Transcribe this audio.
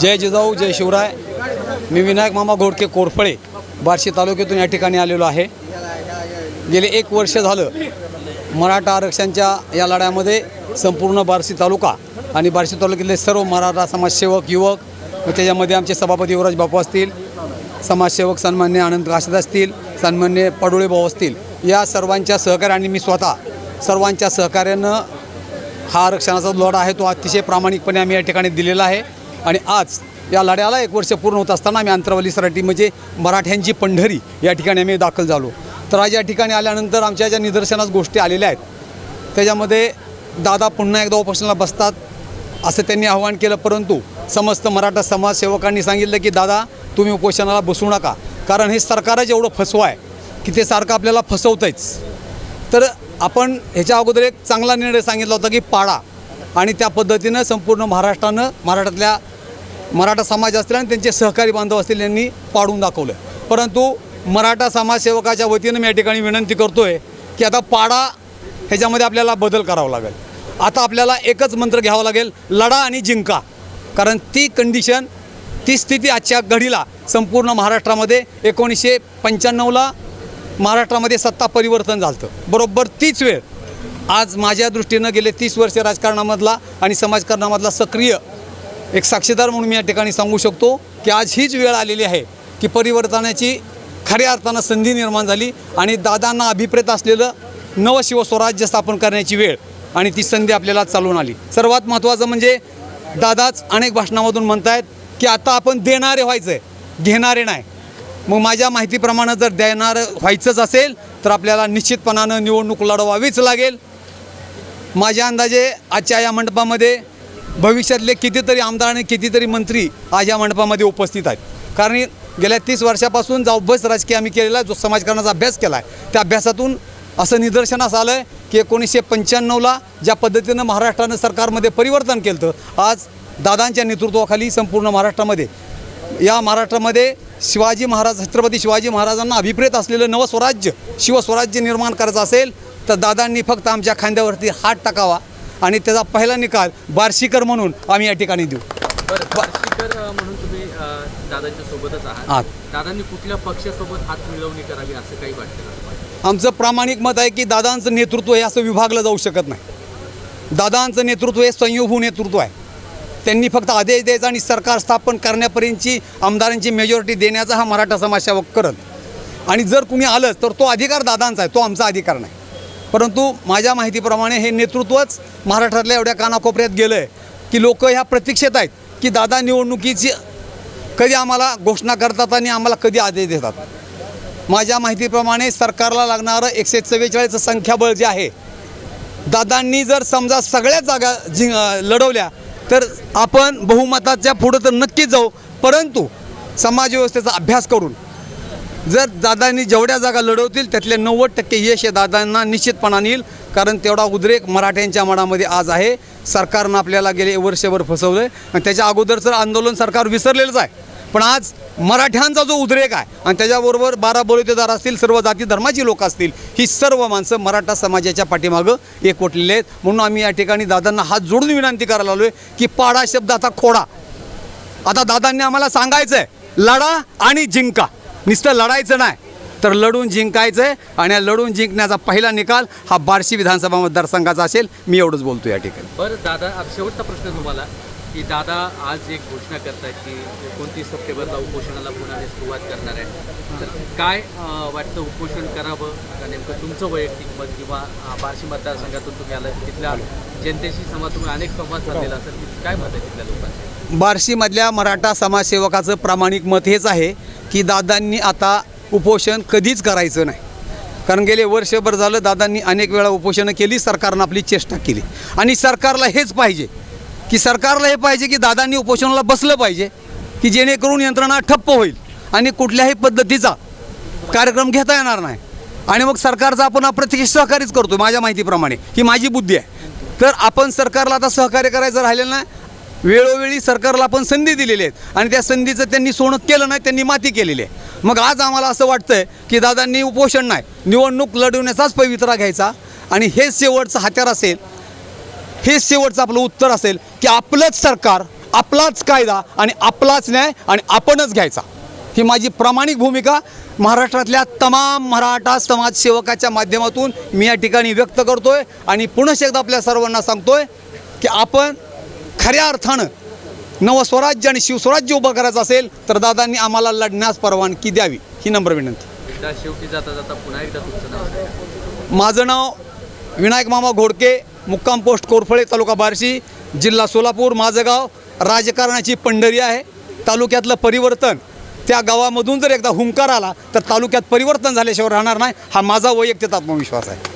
जय जिजाऊ जय शिवराय. मी विनायक मामा घोडके कोरफळे बार्शी तालुक्यातून या ठिकाणी आलेलो आहे. गेले एक वर्ष झालं मराठा आरक्षणच्या या लढ्यामध्ये संपूर्ण बार्शी तालुका आणि बार्शी तालुक्यातले सर्व मराठा समाजसेवक युवक त्याच्यामध्ये आमचे सभापती युवराज बापू असतील समाजसेवक सन्मान्य आनंद काशद असतील सन्मान्य पडोळे भाऊ असतील या सर्वांच्या सहकार्याने मी स्वतः सर्वांच्या सहकार्यानं हा आरक्षणाचा लढा आहे तो अतिशय प्रामाणिकपणे आम्ही या ठिकाणी दिलेला आहे. आणि आज या लढ्याला एक वर्ष पूर्ण होत असताना आम्ही अंतरवली सराटी म्हणजे मराठ्यांची पंढरी या ठिकाणी आम्ही दाखल झालो. तर आज या ठिकाणी आल्यानंतर आमच्या ज्या निदर्शनास गोष्टी आलेल्या आहेत त्याच्यामध्ये दादा पुन्हा एकदा उपोषणाला बसतात असं त्यांनी आव्हान केलं परंतु समस्त मराठा समाजसेवकांनी सांगितलं की दादा तुम्ही उपोषणाला बसू नका कारण हे सरकारच एवढं फसवं आहे की ते सारखं आपल्याला फसवतंच तर आपण ह्याच्या अगोदर एक चांगला निर्णय सांगितला होता की पाडा आणि त्या पद्धतीनं संपूर्ण महाराष्ट्रानं मराठातल्या मराठा समाज असतील आणि त्यांचे सहकारी बांधव असतील यांनी पाडून दाखवलं परंतु मराठा समाजसेवकाच्या वतीनं मी या ठिकाणी विनंती करतो आहे की आता पाडा ह्याच्यामध्ये आपल्याला बदल करावा लागेल. आता आपल्याला एकच मंत्र घ्यावा लागेल लढा आणि जिंका. कारण ती कंडिशन ती स्थिती आजच्या घडीला संपूर्ण महाराष्ट्रामध्ये एकोणीसशे पंच्याण्णवला महाराष्ट्रामध्ये सत्ता परिवर्तन झालं बरोबर तीच वेळ आज माझ्या दृष्टीनं गेले तीस वर्ष राजकारणामधला आणि समाजकारणामधला सक्रिय एक साक्षीदार म्हणून मी या ठिकाणी सांगू शकतो की आज हीच वेळ आलेली आहे की परिवर्तनाची खऱ्या अर्थानं संधी निर्माण झाली आणि दादांना अभिप्रेत असलेलं नवशिवस्वराज्य स्थापन करण्याची वेळ आणि ती संधी आपल्याला चालून आली. सर्वात महत्त्वाचं म्हणजे दादाच अनेक भाषणामधून म्हणतायत की आता आपण देणारे व्हायचं आहे घेणारे नाही. मग माझ्या माहितीप्रमाणे जर देणारं व्हायचंच असेल तर आपल्याला निश्चितपणानं निवडणूक लढवावीच लागेल. माझ्या अंदाजे आजच्या या मंडपामध्ये भविष्यातले कितीतरी आमदार आणि कितीतरी मंत्री आज या मंडपामध्ये उपस्थित आहेत. कारण गेल्या तीस वर्षापासून जो अभ्यास राजकीय आम्ही केलेला आहे, जो समाजकारणाचा अभ्यास केला आहे त्या अभ्यासातून असं निदर्शनास आलं आहे की एकोणीसशे पंच्याण्णवला ज्या पद्धतीनं महाराष्ट्रानं सरकारमध्ये परिवर्तन केलं होतं आज दादांच्या नेतृत्वाखाली संपूर्ण महाराष्ट्रामध्ये या महाराष्ट्रामध्ये शिवाजी महाराज छत्रपती शिवाजी महाराजांना अभिप्रेत असलेलं नवस्वराज्य शिवस्वराज्य निर्माण करायचं असेल तर दादांनी फक्त आमच्या खांद्यावरती हात टाकावा आणि त्याचा पहिला निकाल बार्शीकर म्हणून आम्ही या ठिकाणी देऊ. बरं बार्शीकर अ, म्हणून तुम्ही अ, दादांच्या सोबतच आहात. आहात. दादांनी कुठल्या पक्षासोबत हात मिळवणी करावी असं काही वाटतं का तुम्हाला? आमचं प्रामाणिक मत आहे की दादांचं नेतृत्व हे असं विभागलं जाऊ शकत नाही. दादांचं नेतृत्व हे संयुभू नेतृत्व आहे. त्यांनी फक्त आदेश द्यायचा आणि सरकार स्थापन करण्यापर्यंतची आमदारांची मेजॉरिटी देण्याचा हा मराठा समाजसेवक करत. आणि जर कुणी आलं तर तो अधिकार दादांचा आहे तो आमचा अधिकार नाही. परंतु माझ्या माहितीप्रमाणे हे नेतृत्वच महाराष्ट्रातल्या एवढ्या कानाकोपऱ्यात गेलं आहे की लोक ह्या प्रतीक्षेत आहेत की दादा निवडणुकीची कधी आम्हाला घोषणा करतात आणि आम्हाला कधी आदेश देतात. माझ्या माहितीप्रमाणे सरकारला लागणारं एकशे चव्वेचाळीसचं संख्याबळ जे आहे दादांनी जर समजा सगळ्या जागा जिं लढवल्या तर आपण बहुमताच्या पुढं तर नक्कीच जाऊ परंतु समाजव्यवस्थेचा अभ्यास करून जर दादांनी जेवढ्या जागा लढवतील त्यातले नव्वद टक्के यश हे दादांना निश्चितपणाने येईल कारण तेवढा उद्रेक मराठ्यांच्या मनामध्ये आज आहे. सरकारनं आपल्याला गेले वर्षभर फसवलं आहे आणि त्याच्या अगोदरचं आंदोलन सरकार विसरलेलंच आहे. पण आज मराठ्यांचा जो उद्रेक आहे आणि त्याच्याबरोबर बारा बळुतेदार असतील सर्व जाती धर्माची लोक असतील ही सर्व माणसं मराठा समाजाच्या पाठीमागं एकवटलेले आहेत. म्हणून आम्ही या ठिकाणी दादांना हात जोडून विनंती करायला आलो आहे की पाडा शब्द आता खोडा. आता दादांनी आम्हाला सांगायचं आहे लढा आणि जिंका. नुसतं लढायचं नाही तर लढून जिंकायचं आहे आणि या लढून जिंकण्याचा पहिला निकाल हा बार्शी विधानसभा मतदारसंघाचा असेल. मी एवढंच बोलतो या ठिकाणी. बरं दादा शेवटचा प्रश्न तुम्हाला की दादा आज एक घोषणा करतायत की एकोणतीस सप्टेंबरला उपोषणाला पुन्हा सुरुवात करणार आहे. तर काय वाटतं उपोषण करावं? का नेमकं तुमचं वैयक्तिक मत किंवा बार्शी मतदारसंघातून तुम्ही आलं तिथल्या जनतेशी संवाद तुम्ही अनेक संवाद साधलेला असेल की काय मत आहे तिथल्या लोकांचे? बार्शीमधल्या मराठा समाजसेवकाचं प्रामाणिक मत हेच आहे की दादांनी आता उपोषण कधीच करायचं नाही. कारण गेले वर्षभर झालं दादांनी अनेक वेळा उपोषणं केली सरकारनं आपली चेष्टा केली. आणि सरकारला हेच पाहिजे की सरकारला हे पाहिजे की दादांनी उपोषणाला बसलं पाहिजे की जेणेकरून यंत्रणा ठप्प होईल आणि कुठल्याही पद्धतीचा कार्यक्रम घेता येणार नाही. आणि मग सरकारचा आपण अप्रत्यक्ष सहकार्यच करतो माझ्या माहितीप्रमाणे. ही माझी बुद्धी आहे. तर आपण सरकारला आता सहकार्य करायचं राहिलेलं नाही वेळोवेळी सरकारला आपण संधी दिलेली आहेत. आणि त्या संधीचं त्यांनी सोनं केलं नाही त्यांनी माती केलेली आहे. मग आज आम्हाला असं वाटतंय की दादांनी उपोषण नाही निवडणूक लढवण्याचाच पवित्रा घ्यायचा. आणि हेच शेवटचं हत्यार असेल हेच शेवटचं आपलं उत्तर असेल की आपलंच सरकार आपलाच कायदा आणि आपलाच न्याय आणि आपणच घ्यायचा. ही माझी प्रामाणिक भूमिका. महाराष्ट्रातल्या तमाम मराठा समाजसेवकाच्या माध्यमातून मी या ठिकाणी व्यक्त करतोय आणि पुनश्च एकदा आपल्या सर्वांना सांगतोय की आपण खऱ्या अर्थानं नवस्वराज्य आणि शिवस्वराज्य उभं करायचं असेल तर दादांनी आम्हाला लढण्यास परवानगी द्यावी. ही नम्र विनंती. जाता जाता पुन्हा एकदा. माझं नाव विनायक मामा घोडके मुक्काम पोस्ट कोरफळे तालुका बार्शी जिल्हा सोलापूर. माझं गाव राजकारणाची पंढरी आहे. तालुक्यातलं परिवर्तन त्या गावामधून जर एकदा हुंकार आला तर तालुक्यात परिवर्तन झाल्याशिवाय राहणार नाही. हा माझा वैयक्तिक आत्मविश्वास आहे.